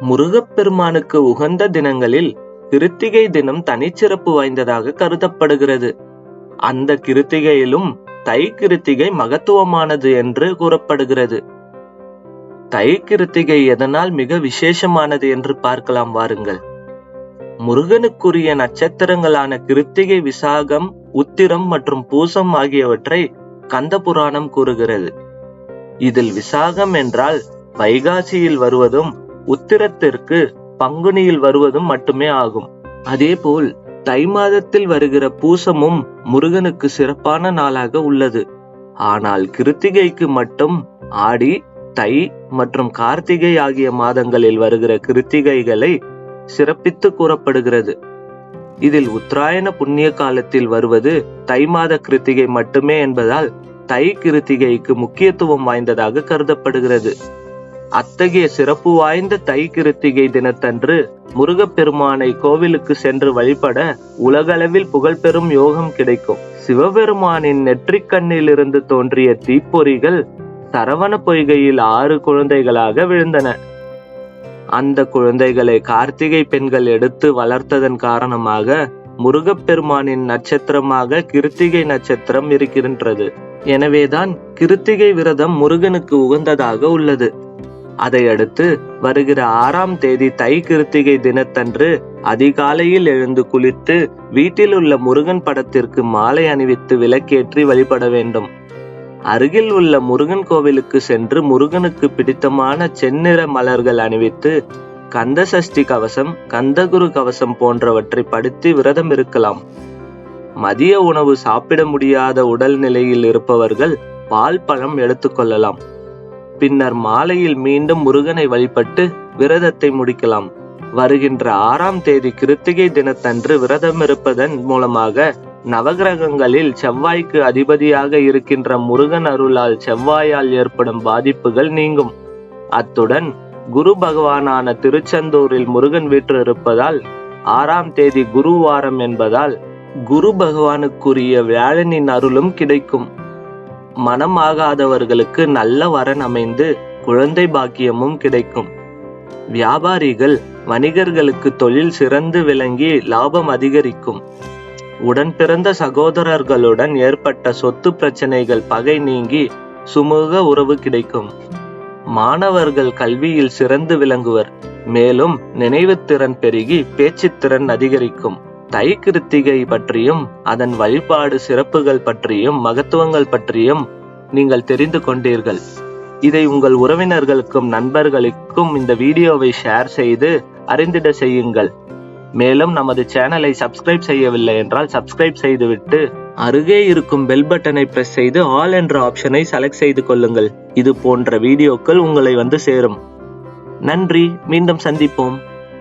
முருகப்பெருமானுக்கு உகந்த தினங்களில் கிருத்திகை தினம் தனிச்சிறப்பு வாய்ந்ததாக கருதப்படுகிறது. அந்த கிருத்திகையிலும் தை கிருத்திகை மகத்துவமானது என்று கூறப்படுகிறது. தை கிருத்திகை எதனால் மிக விசேஷமானது என்று பார்க்கலாம் வாருங்கள். முருகனுக்குரிய நட்சத்திரங்களான கிருத்திகை விசாகம் உத்திரம் மற்றும் பூசம் ஆகியவற்றை கந்த புராணம் கூறுகிறது. இதில் விசாகம் என்றால் வைகாசியில் வருவதும் உத்திரத்திற்கு பங்குனியில் வருவதும் மட்டுமே ஆகும். அதேபோல் தை மாதத்தில் வருகிற பூசமும் முருகனுக்கு சிறப்பான நாளாக உள்ளது. ஆனால் கிருத்திகைக்கு மட்டும் ஆடி தை மற்றும் கார்த்திகை ஆகிய மாதங்களில் வருகிற கிருத்திகைகளை சிறப்பித்து கூறப்படுகிறது. இதில் உத்தராயண புண்ணிய காலத்தில் வருவது தை மாத கிருத்திகை மட்டுமே என்பதால் தை கிருத்திகைக்கு முக்கியத்துவம் வாய்ந்ததாக கருதப்படுகிறது. அத்தகைய சிறப்பு வாய்ந்த தை கிருத்திகை தினத்தன்று முருகப்பெருமானை கோவிலுக்கு சென்று வழிபட உலகளவில் புகழ்பெறும் யோகம் கிடைக்கும். சிவபெருமானின் நெற்றிக்கண்ணிலிருந்து தோன்றிய தீப்பொறிகள் சரவண பொய்கையில் ஆறு குழந்தைகளாக விழுந்தன. அந்த குழந்தைகளை கார்த்திகை பெண்கள் எடுத்து வளர்த்ததன் காரணமாக முருகப்பெருமானின் நட்சத்திரமாக கிருத்திகை நட்சத்திரம் இருக்கின்றது. எனவேதான் கிருத்திகை விரதம் முருகனுக்கு உகந்ததாக உள்ளது. அதையடுத்து வருகிற ஆறாம் தேதி தை கிருத்திகை தினத்தன்று அதிகாலையில் எழுந்து குளித்து வீட்டில் உள்ள முருகன் படத்திற்கு மாலை அணிவித்து விளக்கேற்றி வழிபட வேண்டும். அருகில் உள்ள முருகன் கோவிலுக்கு சென்று முருகனுக்கு பிடித்தமான செந்நிற மலர்கள் அணிவித்து கந்த சஷ்டி கவசம் கந்தகுரு கவசம் போன்றவற்றை படித்து விரதம் இருக்கலாம். மதிய உணவு சாப்பிட முடியாத உடல் நிலையில் இருப்பவர்கள் பால் பழம் எடுத்துக்கொள்ளலாம் பின்னர் மாலையில் மீண்டும் முருகனை வழிபட்டு விரதத்தை முடிக்கலாம். வருகின்ற ஆறாம் தேதி கிருத்திகை தினத்தன்று விரதம் இருப்பதன் மூலமாக நவகிரகங்களில் செவ்வாய்க்கு அதிபதியாக இருக்கின்ற முருகன் அருளால் செவ்வாயால் ஏற்படும் பாதிப்புகள் நீங்கும். அத்துடன் குரு பகவானான திருச்செந்தூரில் முருகன் வீற்று இருப்பதால் ஆறாம் தேதி குருவாரம் என்பதால் குரு பகவானுக்குரிய வியாழனின் அருளும் கிடைக்கும். மனமாகாதவர்களுக்கு நல்ல வரன் அமைந்து குழந்தை பாக்கியமும் கிடைக்கும். வியாபாரிகள் வணிகர்களுக்கு தொழில் சிறந்து விளங்கி லாபம் அதிகரிக்கும். உடன் பிறந்த சகோதரர்களுடன் ஏற்பட்ட சொத்து பிரச்சனைகள் பகை நீங்கி சுமூக உறவு கிடைக்கும். மாணவர்கள் கல்வியில் சிறந்து விளங்குவர் மேலும் நினைவுத்திறன் பெருகி பேச்சுத்திறன் அதிகரிக்கும். தை கிருத்திகை பற்றியும் அதன் வழிபாடு சிறப்புகள் பற்றியும் மகத்துவங்கள் பற்றியும் நீங்கள் தெரிந்து கொண்டீர்கள். இதை உங்கள் உறவினர்களுக்கும் நண்பர்களுக்கும் இந்த வீடியோவை ஷேர் செய்து அறிந்திட செய்யுங்கள். மேலும் நமது சேனலை சப்ஸ்கிரைப் செய்யவில்லை என்றால் சப்ஸ்கிரைப் செய்துவிட்டு அருகே இருக்கும் பெல் பட்டனை பிரஸ் செய்து ஆல் என்ற ஆப்ஷனை செலக்ட் செய்து கொள்ளுங்கள். இது போன்ற வீடியோக்கள் உங்களை வந்து சேரும். நன்றி. மீண்டும் சந்திப்போம்.